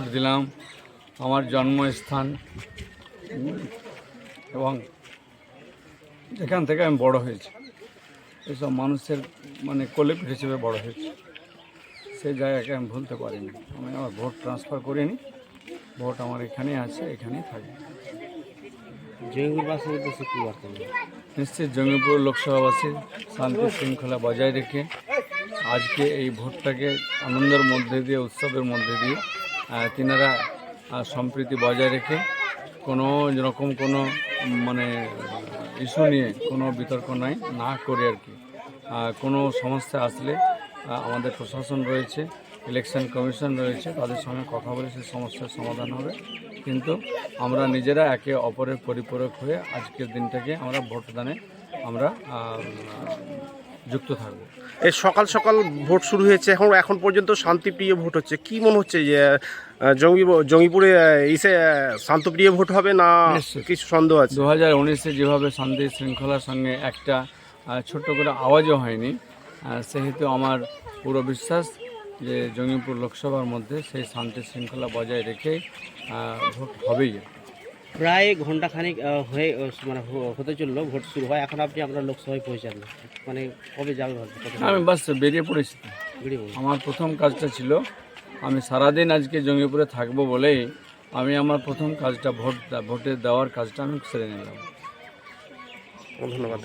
Vote দিলাম আমার জন্মস্থান। এবং এখান থেকে আমি বড় হয়েছি। এসব মানুষের মানে কোলে হিসেবে বড় হয়েছি। সেই জায়গাকে আমি ভুলতে পারিনি। আমি আমার ভোট ট্রান্সফার করিনি। ভোট আমার এখানেই আছে এখানেই থাকবে। জয়গুরবাসীর উদ্দেশ্যে কী বার্তা? নিশ্চিত জঙ্গিপুর লোকসভাবাসী শান্তি শৃঙ্খলা বজায় রেখে আজকে এই ভোটটাকে আনন্দের মধ্যে দিয়ে উৎসবের মধ্যে দিয়ে তিনারা সম্প্রীতি বজায় রেখে কোনো রকম কোনো মানে ইস্যু নিয়ে কোনো বিতর্ক নাই, না করে আর কি। কোনো সমস্যা আসলে আমাদের প্রশাসন রয়েছে, ইলেকশন কমিশন রয়েছে, তাদের সঙ্গে কথা বলে সেই সমস্যার সমাধান হবে। কিন্তু আমরা নিজেরা একে অপরের পরিপূরক হয়ে আজকের দিনটাকে আমরা ভোটদানে আমরা যুক্ত থাকব। এই সকাল সকাল ভোট শুরু হয়েছে এখন এখন পর্যন্ত শান্তিপ্রিয় ভোট হচ্ছে। কি মনে হচ্ছে যে জঙ্গি জঙ্গিপুরে ইসে শান্তপ্রিয় ভোট হবে না কিছু সন্দেহ আছে? দু হাজার উনিশে যেভাবে শান্তি শৃঙ্খলার সঙ্গে একটা ছোট্ট করে আওয়াজও হয়নি সেহেতু আমার পুরো বিশ্বাস যে জঙ্গিপুর লোকসভার মধ্যে সেই শান্তি শৃঙ্খলা বজায় রেখে ভোট হবেই। প্রায় ঘন্টাখানিক হয়ে মানে হতে চলল ভোট শুরু হয়। এখন আপনি আপনার লোকসভায় পৌঁছান মানে কবে যাবে? আমি বাস বেরিয়ে পড়েছি? আমার প্রথম কাজটা ছিল আমি সারাদিন আজকে জঙ্গিপুরে থাকব বলেই আমি আমার প্রথম কাজটা ভোট ভোটে দেওয়ার কাজটা আমি সেরে নিলাম। ধন্যবাদ।